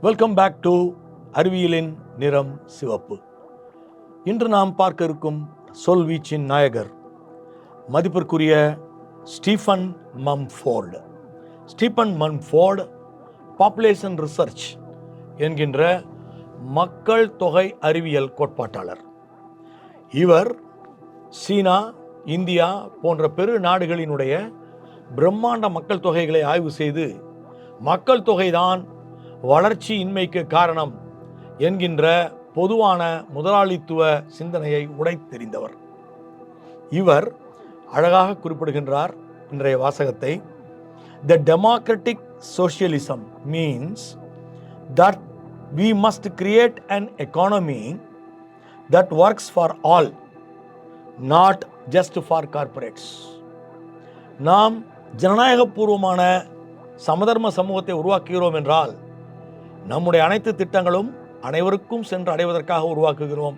Welcome back to அறிவியலின் நிறம் சிவப்பு. இன்று நாம் பார்க்க இருக்கும் சொல்வீச்சின் நாயகர் மதிப்பிற்குரிய Stephen Mumford. Stephen Mumford population research என்கின்ற மக்கள் தொகை அறிவியல் கோட்பாட்டாளர். இவர் சீனா இந்தியா போன்ற பெரு நாடுகளினுடைய பிரம்மாண்ட மக்கள் தொகைகளை ஆய்வு செய்து மக்கள் தொகைதான் வளர்ச்சி இன்மைக்கு காரணம் என்கின்ற பொதுவான முதலாளித்துவ சிந்தனையை உடைத்தெறிந்தவர். இவர் அழகாக குறிப்பிடுகின்றார் இன்றைய வாசகத்தை the democratic socialism means that we must create an economy that works for all not just for corporates நாம் ஜனநாயகபூர்வமான சமதர்ம சமூகத்தை உருவாக்குகிறோம் என்றால் நம்முடைய அனைத்து திட்டங்களும் அனைவருக்கும் சென்று அடைவதற்காக உருவாக்குகிறோம்.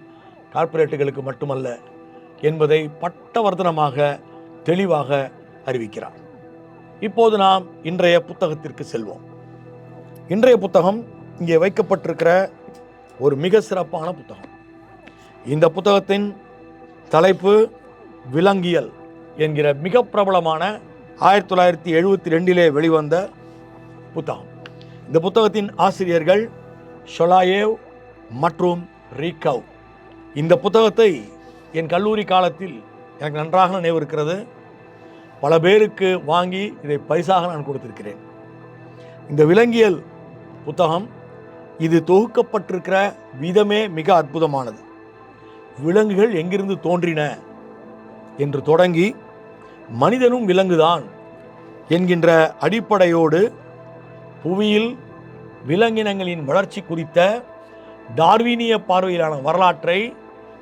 கார்ப்பரேட்டுகளுக்கு மட்டுமல்ல என்பதை பட்டவர்த்தனமாக தெளிவாக அறிவிக்கிறார். இப்போது நாம் இன்றைய புத்தகத்திற்கு செல்வோம். இன்றைய புத்தகம் இங்கே வைக்கப்பட்டிருக்கிற ஒரு மிக சிறப்பான புத்தகம். இந்த புத்தகத்தின் தலைப்பு விலங்கியல் என்கிற மிக பிரபலமான ஆயிரத்தி தொள்ளாயிரத்தி எழுபத்தி ரெண்டிலே வெளிவந்த புத்தகம். இந்த புத்தகத்தின் ஆசிரியர்கள் ஷொலாயேவ் மற்றும் ரீகவ். இந்த புத்தகத்தை என் கல்லூரி காலத்தில் எனக்கு நன்றாக நினைவு இருக்கிறது பல பேருக்கு வாங்கி இதை பரிசாக நான் கொடுத்திருக்கிறேன். இந்த விலங்கியல் புத்தகம் இது தொகுக்கப்பட்டிருக்கிற விதமே மிக அற்புதமானது. விலங்குகள் எங்கிருந்து தோன்றின என்று தொடங்கி மனிதனும் விலங்குதான் என்கின்ற அடிப்படையோடு புவியில் விலங்கினங்களின் வளர்ச்சி குறித்த டார்வீனிய பார்வையிலான வரலாற்றை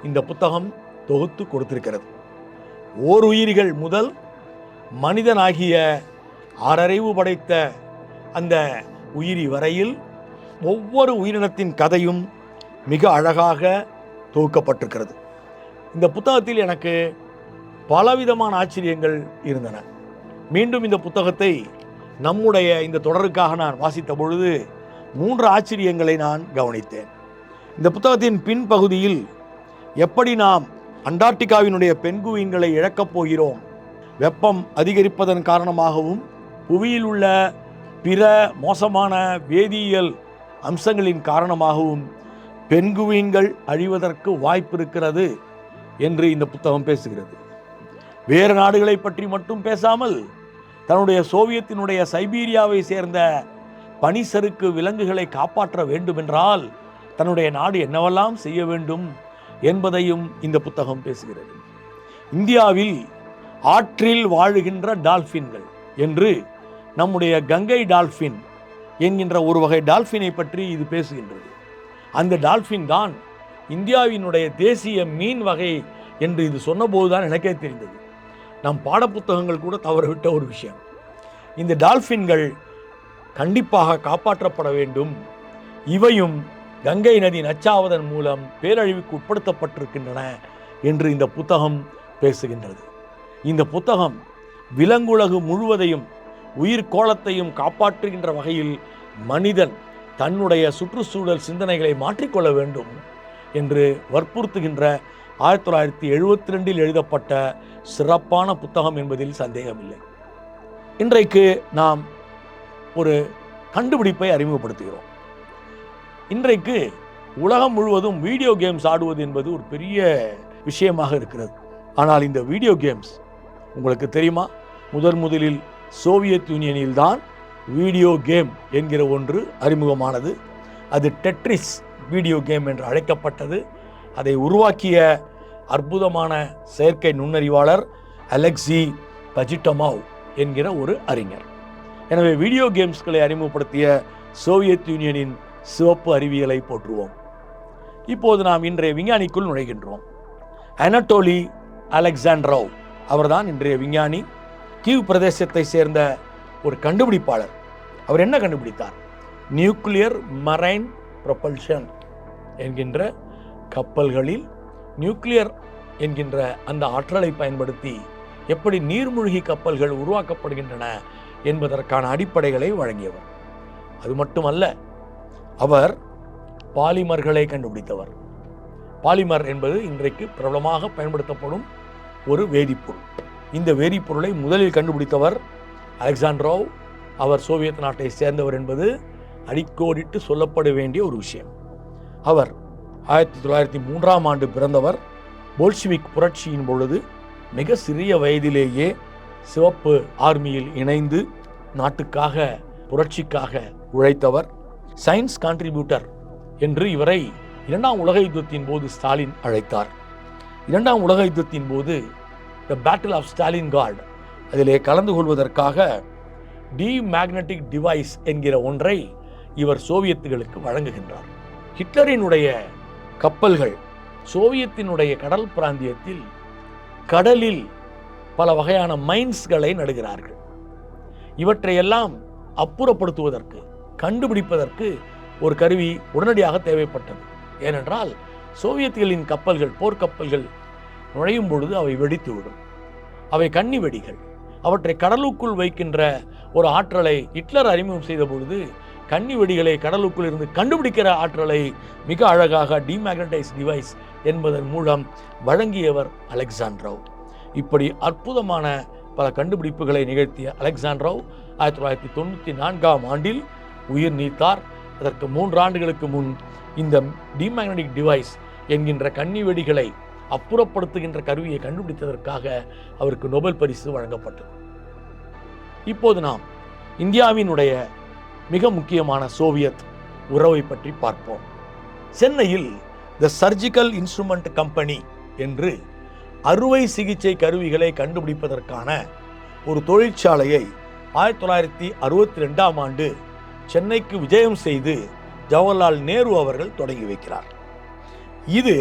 இந்த புத்தகம் தொகுத்து கொடுத்திருக்கிறது. ஓர் உயிரிகள் முதல் மனிதனாகிய ஆறறிவு படைத்த அந்த உயிரி வரையில் ஒவ்வொரு உயிரினத்தின் கதையும் மிக அழகாக தொகுக்கப்பட்டிருக்கிறது. இந்த புத்தகத்தில் எனக்கு பலவிதமான ஆச்சரியங்கள் இருந்தன. மீண்டும் இந்த புத்தகத்தை நம்முடைய இந்த தொடருக்காக நான் வாசித்த பொழுது மூன்று ஆச்சரியங்களை நான் கவனித்தேன். இந்த புத்தகத்தின் பின்பகுதியில் எப்படி நாம் அண்டார்டிகாவினுடைய பெண்குயின்களை இழக்கப் போகிறோம் வெப்பம் அதிகரிப்பதன் காரணமாகவும் புவியில் உள்ள பிற மோசமான வேதியியல் அம்சங்களின் காரணமாகவும் பெண்குவீன்கள் அழிவதற்கு வாய்ப்பு இருக்கிறது என்று இந்த புத்தகம் பேசுகிறது. வேறு நாடுகளை பற்றி மட்டும் பேசாமல் தன்னுடைய சோவியத்தினுடைய சைபீரியாவை சேர்ந்த பனிசருக்கு விலங்குகளை காப்பாற்ற வேண்டுமென்றால் தன்னுடைய நாடு என்னவெல்லாம் செய்ய வேண்டும் என்பதையும் இந்த புத்தகம் பேசுகிறது. இந்தியாவில் ஆற்றில் வாழுகின்ற டால்ஃபின்கள் என்று நம்முடைய கங்கை டால்ஃபின் என்கின்ற ஒரு வகை டால்ஃபினை பற்றி இது பேசுகின்றது. அந்த டால்ஃபின் தான் இந்தியாவினுடைய தேசிய மீன் வகை என்று இது சொன்னபோதுதான் எனக்கே தெரிந்தது. நம் பாடப்புத்தகங்கள் கூட தவறவிட்ட ஒரு விஷயம். இந்த டால்ஃபின்கள் கண்டிப்பாக காப்பாற்றப்பட வேண்டும். இவையும் கங்கை நதி நச்சாவதன் மூலம் பேரழிவுக்கு உட்படுத்தப்பட்டிருக்கின்றன என்று இந்த புத்தகம் பேசுகின்றது. இந்த புத்தகம் விலங்குலகு முழுவதையும் உயிர் கோலத்தையும் காப்பாற்றுகின்ற வகையில் மனிதன் தன்னுடைய சுற்றுச்சூழல் சிந்தனைகளை மாற்றிக்கொள்ள வேண்டும் என்று வற்புறுத்துகின்ற ஆயிரத்தி தொள்ளாயிரத்தி எழுபத்தி ரெண்டில் எழுதப்பட்ட சிறப்பான புத்தகம் என்பதில் சந்தேகமில்லை. இன்றைக்கு நாம் ஒரு கண்டுபிடிப்பை அறிமுகப்படுத்துகிறோம். இன்றைக்கு உலகம் முழுவதும் வீடியோ கேம்ஸ் ஆடுவது என்பது ஒரு பெரிய விஷயமாக இருக்கிறது. ஆனால் இந்த வீடியோ கேம்ஸ் உங்களுக்கு தெரியுமா? முதன் முதலில் சோவியத் யூனியனில் தான் வீடியோ கேம் என்கிற ஒன்று அறிமுகமானது. அது டெட்ரிஸ் வீடியோ கேம் என்று அழைக்கப்பட்டது. அதை உருவாக்கிய அற்புதமான செயற்கை நுண்ணறிவாளர் அலெக்சி பஜிட்டமாவ் என்கிற ஒரு அறிஞர். எனவே வீடியோ கேம்ஸ்களை அறிமுகப்படுத்திய சோவியத் யூனியனின் சிவப்பு அறிவியலை போற்றுவோம். இப்போது நாம் இன்றைய விஞ்ஞானிக்குள் நுழைகின்றோம். அனட்டோலி அலெக்சாண்ட்ரோவ் அவர்தான் இன்றைய விஞ்ஞானி. கீவ் பிரதேசத்தை சேர்ந்த ஒரு கண்டுபிடிப்பாளர். அவர் என்ன கண்டுபிடித்தார்? நியூக்ளியர் மரைன் ப்ரொபல்ஷன் என்கின்ற கப்பல்களில் நியூக்ளியர் என்கின்ற அந்த ஆற்றலை பயன்படுத்தி எப்படி நீர்மூழ்கி கப்பல்கள் உருவாக்கப்படுகின்றன என்பதற்கான அடிப்படைகளை வழங்கியவர். அது மட்டுமல்ல அவர் பாலிமர்களை கண்டுபிடித்தவர். பாலிமர் என்பது இன்றைக்கு பிரபலமாக பயன்படுத்தப்படும் ஒரு வேதிப்பொருள். இந்த வேதிப்பொருளை முதலில் கண்டுபிடித்தவர் அலெக்சாண்ட்ரோவ். அவர் சோவியத் நாட்டை சேர்ந்தவர் என்பது அடிக்கோடிட்டு சொல்லப்பட வேண்டிய ஒரு விஷயம். அவர் ஆயிரத்தி தொள்ளாயிரத்தி மூன்றாம் ஆண்டு பிறந்தவர் போல்ஷிவிக் புரட்சியின் பொழுது மிக சிறிய வயதிலேயே சிவப்பு ஆர்மியில் இணைந்து நாட்டுக்காக புரட்சிக்காக உழைத்தவர். சயின்ஸ் கான்ட்ரிபியூட்டர் என்று இவரை இரண்டாம் உலக யுத்தத்தின் போது ஸ்டாலின் அழைத்தார். இரண்டாம் உலக யுத்தத்தின் போது the battle of Stalingrad அதிலே கலந்து கொள்வதற்காக டி மேக்னட்டிக் டிவைஸ் என்கிற ஒன்றை இவர் சோவியத்துகளுக்கு வழங்குகின்றார். ஹிட்லரினுடைய கப்பல்கள் சோவியத்தினுடைய கடல் பிராந்தியத்தில் கடலில் பல வகையான மைன்ஸ்களை நடுகிறார்கள். இவற்றையெல்லாம் அப்புறப்படுத்துவதற்கு கண்டுபிடிப்பதற்கு ஒரு கருவி உடனடியாக தேவைப்பட்டது. ஏனென்றால் சோவியத்துகளின் கப்பல்கள் போர்க்கப்பல்கள் நுழையும் பொழுது அவை வெடித்துவிடும். அவை கன்னி வெடிகள் அவற்றை கடலுக்குள் வைக்கின்ற ஒரு ஆற்றலை ஹிட்லர் அறிமுகம் செய்த பொழுது கன்னி வெடிகளை கடலுக்குள் இருந்து கண்டுபிடிக்கிற ஆற்றலை மிக அழகாக டிமேக்னடைஸ் டிவைஸ் என்பதன் மூலம் வழங்கியவர் அலெக்சாண்ட்ரவ். இப்படி அற்புதமான பல கண்டுபிடிப்புகளை நிகழ்த்திய அலெக்சாண்ட்ரவ் ஆயிரத்தி தொள்ளாயிரத்தி தொண்ணூற்றி நான்காம் ஆண்டில் உயிர் நீத்தார். அதற்கு மூன்று ஆண்டுகளுக்கு முன் இந்த டிமேக்னடிக் டிவைஸ் என்கின்ற கன்னி வெடிகளை அப்புறப்படுத்துகின்ற கருவியை கண்டுபிடித்ததற்காக அவருக்கு நோபல் பரிசு வழங்கப்பட்டது. இப்போது நாம் இந்தியாவினுடைய மிக முக்கியமான சோவியத் உறவை பற்றி பார்ப்போம். சென்னையில் த சர்ஜிக்கல் இன்ஸ்ட்ருமெண்ட் கம்பெனி என்று அறுவை சிகிச்சை கருவிகளை கண்டுபிடிப்பதற்கான ஒரு தொழிற்சாலையை ஆயிரத்தி தொள்ளாயிரத்தி அறுபத்தி ரெண்டாம் ஆண்டு சென்னைக்கு விஜயம் செய்து ஜவஹர்லால் நேரு அவர்கள் தொடங்கி வைக்கிறார். இது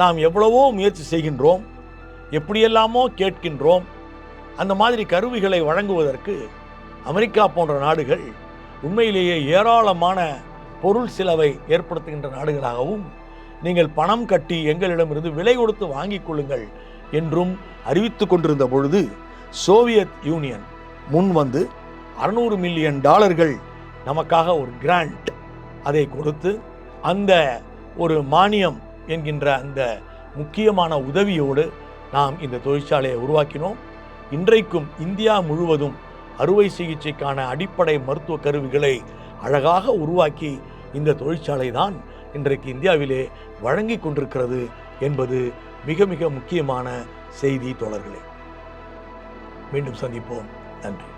நாம் எவ்வளவோ முயற்சி செய்கின்றோம் எப்படியெல்லாமோ கேட்கின்றோம் அந்த மாதிரி கருவிகளை வழங்குவதற்கு அமெரிக்கா போன்ற நாடுகள் உண்மையிலேயே ஏராளமான பொருள் செலவை ஏற்படுத்துகின்ற நாடுகளாகவும் நீங்கள் பணம் கட்டி எங்களிடமிருந்து விலை கொடுத்து வாங்கிக் கொள்ளுங்கள் என்றும் அறிவித்து கொண்டிருந்த பொழுது சோவியத் யூனியன் முன் வந்து அறுநூறு மில்லியன் டாலர்கள் நமக்காக ஒரு கிராண்ட் அதை கொடுத்து அந்த ஒரு மானியம் என்கின்ற அந்த முக்கியமான உதவியோடு நாம் இந்த தொழிற்சாலையை உருவாக்கினோம். இன்றைக்கும் இந்தியா முழுவதும் அறுவை சிகிச்சைக்கான அடிப்படை மருத்துவ கருவிகளை அழகாக உருவாக்கி இந்த தொழிற்சாலை தான் இன்றைக்கு இந்தியாவிலே வழங்கி கொண்டிருக்கிறது என்பது மிக மிக முக்கியமான செய்தி தொடர்களே மீண்டும் சந்திப்போம். நன்றி.